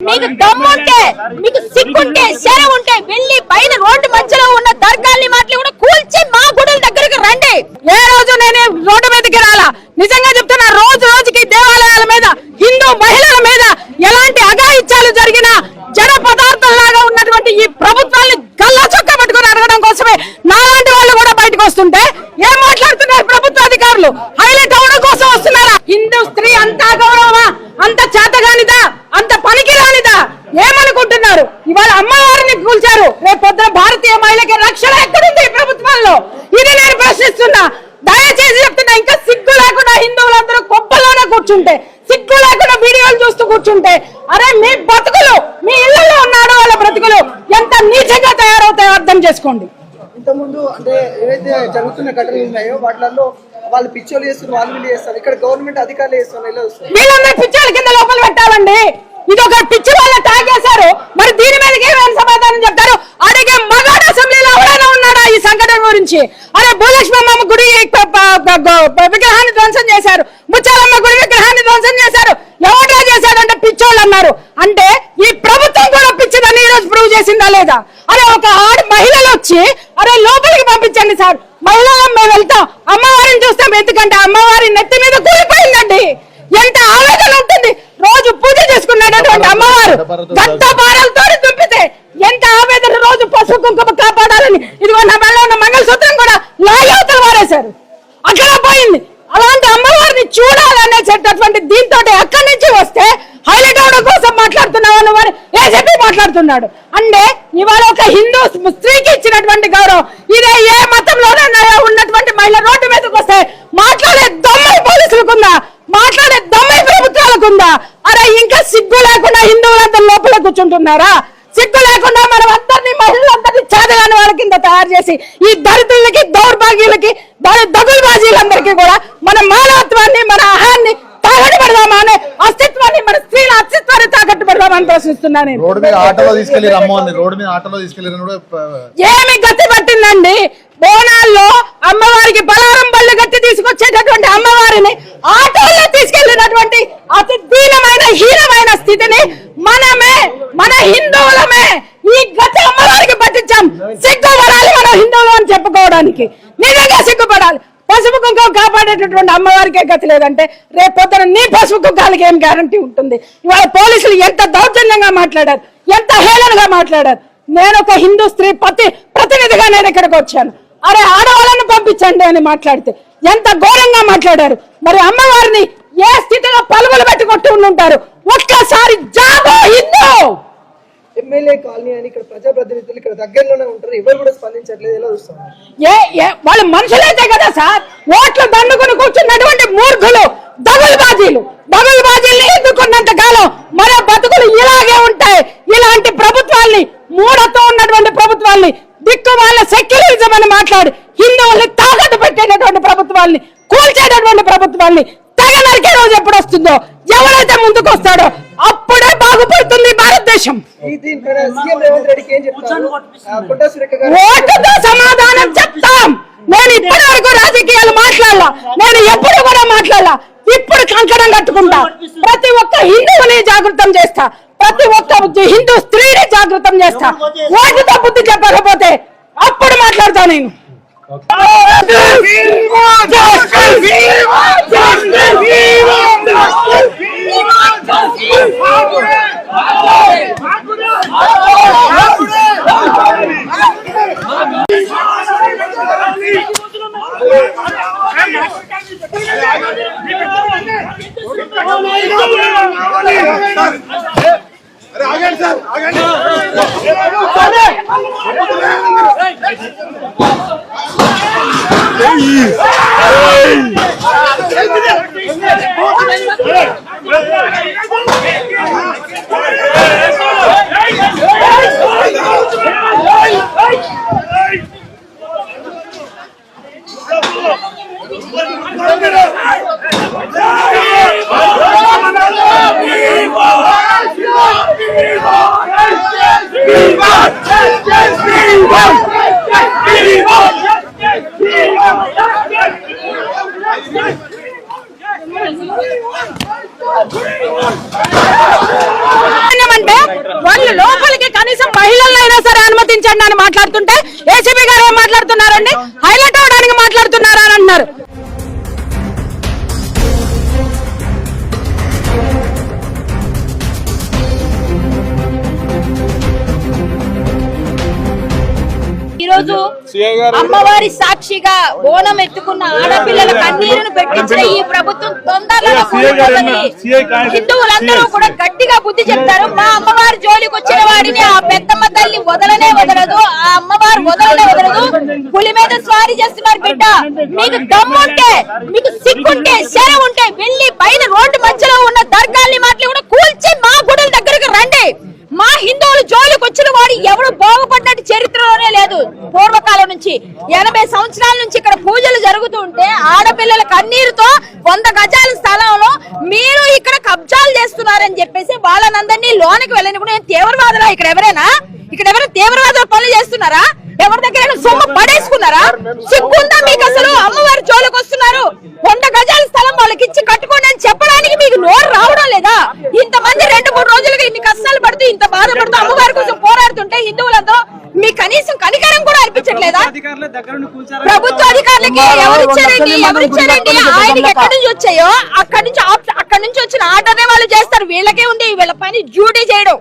మీకు దమ్ముంటే మీకు సిగ్గుంటే శరం ఉంటే వెళ్ళి పైన రోడ్డు మధ్యలో ఉన్న దర్గాల్ని మాటలు కూడా కూల్చి మా గుడుల దగ్గరికి రండి. ఏ రోజు నేను రోడ్డు మీదకి రాలా? నిజంగా చెప్తున్నా రోజు రోజుకి దేవాలయాల మీద హిందూ మహిళల మీద ఎలాంటి అఘాయిత్యాలు జరిగినా జన పదార్థంలాగా ఉన్నటువంటి ఈ ప్రభుత్వాన్ని గల్లా చొక్కా పట్టుకుని అడగడం కోసమే నాలాంటి వాళ్ళు కూడా బయటకు వస్తుంటే ఏం మాట్లాడుతున్నారు ప్రభుత్వ అధికారులు? హైలైట్ అవడం కోసం వస్తున్నారా? హిందూ స్త్రీ అంతా గౌరవమా? అంత చేతగానిదా? అంత పనికి ఏమనుకుంటున్నారు? ఇవాళ అమ్మవారిని కూల్చారు. రేపు పొద్దున భారతీయ మహిళకి రక్షణ ఎక్కడుంది ఈ ప్రభుత్వంలో? ఇది నేను ప్రశ్నిస్తున్నా. దయచేసి చెప్తున్నా ఇంకా సిగ్గు లేకుండా హిందువులందరూ కొప్పలోనే కూర్చుంటే సిగ్గు లేకుండా వీడియోలు చూస్తూ కూర్చుంటే అరే మీ బతుకులు మీ ఇళ్ళలో ఉన్న ఆడవాళ్ళ బ్రతుకులు ఎంత నీచంగా తయారవుతాయో అర్థం చేసుకోండి. ఇంతకుముందు అంటే ఏవైతే జరుగుతున్న ఘటనలు ఉన్నాయో వాటిలలో వాళ్ళు పిచ్చోలు చేస్తున్నారు వాళ్ళు వీళ్ళు చేస్తారు ఇక్కడ గవర్నమెంట్ అధికారులు చేస్తున్నారు. వీళ్ళందరూ పిచ్చోళ్ళ కింద లోపల పెట్టాలండి. ఇది ఒక పిచ్చి వాళ్ళ తాగేశారు మరి దీని మీదకి ఏమైనా సమాధానం చెప్తారు? అడిగే మగాడు అసెంబ్లీలో ఎవరైనా ఉన్నాడా ఈ సంఘటన గురించి? అరే భూలక్ష్మమ్మ గుడి విగ్రహాన్ని ధ్వంసం చేశారు. ముచ్చాలమ్మ గుడి విగ్రహాన్ని ధ్వంసం చేశారు. ఎవడా చేశాడంటే పిచ్చోళ్ళు అన్నారు అంటే ఈ ప్రభుత్వం కూడా పిచ్చిదని ఈ రోజు ప్రూవ్ చేసిందా లేదా? అరే ఒక ఆడ మహిళలు వచ్చి అరే లోపలికి పంపించండి సార్. మహిళలం మేము వెళ్తాం. అమ్మవారిని చూస్తాం. ఎందుకంటే అమ్మవారి నెత్తి మీద కూలిపోయిందండి ఎంత ఆవేదన ఉంటుంది రోజు పూజ చేసుకున్నటువంటి అమ్మవారు గంట భారాలతో దుంపితే ఎంత ఆవేదన రోజు పసుపు కుంకుమ కాపాడాలని ఇదిగో నా మెళ్ళ ఉన్న మంగళసూత్రం కూడా చేశారు. అక్కడ పోయింది. అలాంటి అమ్మవారిని చూడాలనేటటువంటి దీంతో అక్కడి నుంచి వస్తే హైలైట్ అవడం కోసం మాట్లాడుతున్నావు వారు ఏ మాట్లాడుతున్నాడు. అంటే ఇవాళ ఒక హిందూ స్త్రీకి ఇచ్చినటువంటి గౌరవం. ఇదే ఏ మతంలోనే ఉన్నటువంటి మహిళ రోడ్డు మీదకి వస్తే మాట్లాడే దమ్మై పోలీసులకుందా మాట్లాడే దమ్మై ప్రభుత్వాలకుందా అరే ఇంకా సిగ్గు లేకుండా హిందువులంతా లోపల కూర్చుంటున్నారా సిగ్గు లేకుండా మనం అందరినీ మహిళలందరినీ చేదగాని వాళ్ళ కింద తయారు చేసి ఈ దరిద్రులకి దౌర్భాగ్యులకి దాని దగులుబాజీలందరికీ కూడా మన మానవత్వాన్ని మన అహాన్ని తాకట్టు పెడదామా అనే అస్తిత్వాన్ని మన స్త్రీల అస్తిత్వాన్ని తాకట్టు పెడదామని ప్రశ్నిస్తున్నా నేను. రోడ్డు మీద ఆటోలో తీసుకెళ్ళి రమ్మ అని రోడ్డు మీద ఆటోలో తీసుకెళ్ళి కూడా ప- ఏమి గతి పట్టిందండి? బోనాల్లో అమ్మవారికి బలారం బళ్ళు గట్టి తీసుకొచ్చేటటువంటి అమ్మవారిని ఆటోల్లో తీసుకెళ్ళినటువంటి అతి దీనమైన హీనమైన స్థితిని మనమే మన హిందువులమే ఈ గతి అమ్మవారికి పట్టించాం సిగ్గుపడాలి మన హిందువులు అని చెప్పుకోవడానికి నిజంగా సిగ్గుపడాలి. పసుపు కుంకుమ కాపాడేటటువంటి అమ్మవారికే గతి లేదంటే రేపు పొద్దున నీ పసుపు కుంకాలకి ఏం గ్యారంటీ ఉంటుంది? ఇవాళ పోలీసులు ఎంత దౌర్జన్యంగా మాట్లాడారు ఎంత హేళనగా మాట్లాడారు? నేను ఒక హిందూ స్త్రీ ప్రతి ప్రతినిధిగా నేను ఇక్కడికి వచ్చాను. అరే ఆడవాళ్ళను పంపించండి అని మాట్లాడితే ఎంత ఘోరంగా మాట్లాడారు? మరి అమ్మవారిని ఏ స్థితిలో పలుగులు పెట్టి ఉంటారు ఒక్కసారి జాబో హిందూ! ఎమ్మెల్యే కాలనీ అని ఇక్కడ ప్రజాప్రతినిధులు ఇక్కడ దగ్గరలోనే ఉంటారు. ఎవరు కూడా స్పందించట్లేదు. ఎలా చూస్తారు? ఏ ఏ వాళ్ళు మనుషులైతే కదా సార్? ఓట్లు దండుకుని కూర్చున్నటువంటి మూర్ఖులు దగులు బాజీలు దగులు బాజీల్ని ఎదుర్కొన్నంత కాలం మరో బతుకులు ఇలాగే ఉంటాయి. ఇలాంటి ప్రభుత్వాల్ని మూడతో ఉన్నటువంటి ప్రభుత్వాల్ని దిక్కు వాళ్ళ సెక్యులరిజం అని మాట్లాడి హిందువుల్ని తాకట్టు పెట్టేటటువంటి ప్రభుత్వాల్ని కూల్చేటటువంటి ప్రభుత్వాల్ని తెగ నరికే రోజు ఎప్పుడు వస్తుందో ఎవరైతే ముందుకు వస్తాడో గారు ఓటుతో సమాధానం చెప్తాం నేను ఇప్పటి వరకు రాజకీయాలు మాట్లాడాల నేను ఎప్పుడు కూడా మాట్లాడాల ఇప్పుడు కంకణం కట్టుకుంటా ప్రతి ఒక్క హిందువుని జాగృతం చేస్తా ప్రతి ఒక్క హిందూ స్త్రీని జాగృతం చేస్తా ఓటుతో బుద్ధి చెప్పకపోతే అప్పుడు మాట్లాడతా నేను Viva! Hey! మాట్లాడుతున్నారండి? హైలైట్ అవడానికి మాట్లాడుతున్నారా అని అంటున్నారు. ఈరోజు అమ్మవారి సాక్షిగా బోనం ఎత్తుకున్న ఆడపిల్లల కన్నీరును పెట్టించిన ఈ ప్రభుత్వం తొందరలో అందరూ కూడా గట్టిగా బుద్ధి చెప్తారు. మా అమ్మవారి జోలికి వచ్చిన వాడిని ఆ పెద్దమ్మ తల్లి వదలనే వదలదు. ఆ అమ్మవారు వదలనే వదలదు. పులి మీద స్వారీ చేస్తున్నారు బిడ్డ. మీకు దమ్ముంటే మీకు సిగ్గుంటే శర ఉంటే వెళ్ళి పైన రోడ్డు మధ్యలో ఉన్న దర్గాల్ని మాటలు కూడా కూల్చి మా గుడుల దగ్గరకు రండి. మా హిందువులు జోలికి వచ్చిన వాడు ఎవడు బాగుపడ్డట్టు చరిత్రలోనే లేదు. నుంచి ఎనభై సంవత్సరాల నుంచి ఇక్కడ పూజలు జరుగుతూ ఉంటే ఆడపిల్లల కన్నీరుతో వంద గజాల స్థలంలో మీరు ఇక్కడ కబ్జాలు చేస్తున్నారని చెప్పేసి వాళ్ళనందరినీ లోనికి వెళ్ళని కూడా తీవ్రవాదులా ఇక్కడ ఎవరైనా? ఇక్కడ ఎవరైనా తీవ్రవాదుల పనులు చేస్తున్నారా? ఎవరి దగ్గర సొమ్ము పడేసుకున్నారా? సిగ్గుందా మీకు అసలు? అమ్మవారి జోలికి వస్తున్నారు. వాళ్ళకి ఇచ్చి కట్టుకోండి అని చెప్పడానికి మీకు నోరు రావడం లేదా? ఇంతమంది రెండు మూడు రోజులుగా ఇన్ని కష్టాలు పడుతూ ఇంత బాధపడుతూ అమ్మవారి కోసం పోరాడుతుంటే హిందువులతో మీ కనీసం కనికరం కూడా అనిపించట్లేదా ప్రభుత్వ అధికారులకి ఎవరు ఇచ్చారండి? ఎవరు ఇచ్చారండి? ఆయనకి ఎక్కడి నుంచి వచ్చాయో? అక్కడి నుంచి అక్కడి నుంచి వచ్చిన ఆర్డర్నే వాళ్ళు చేస్తారు. వీళ్ళకే ఉంది వీళ్ళ పని డ్యూటీ చేయడం.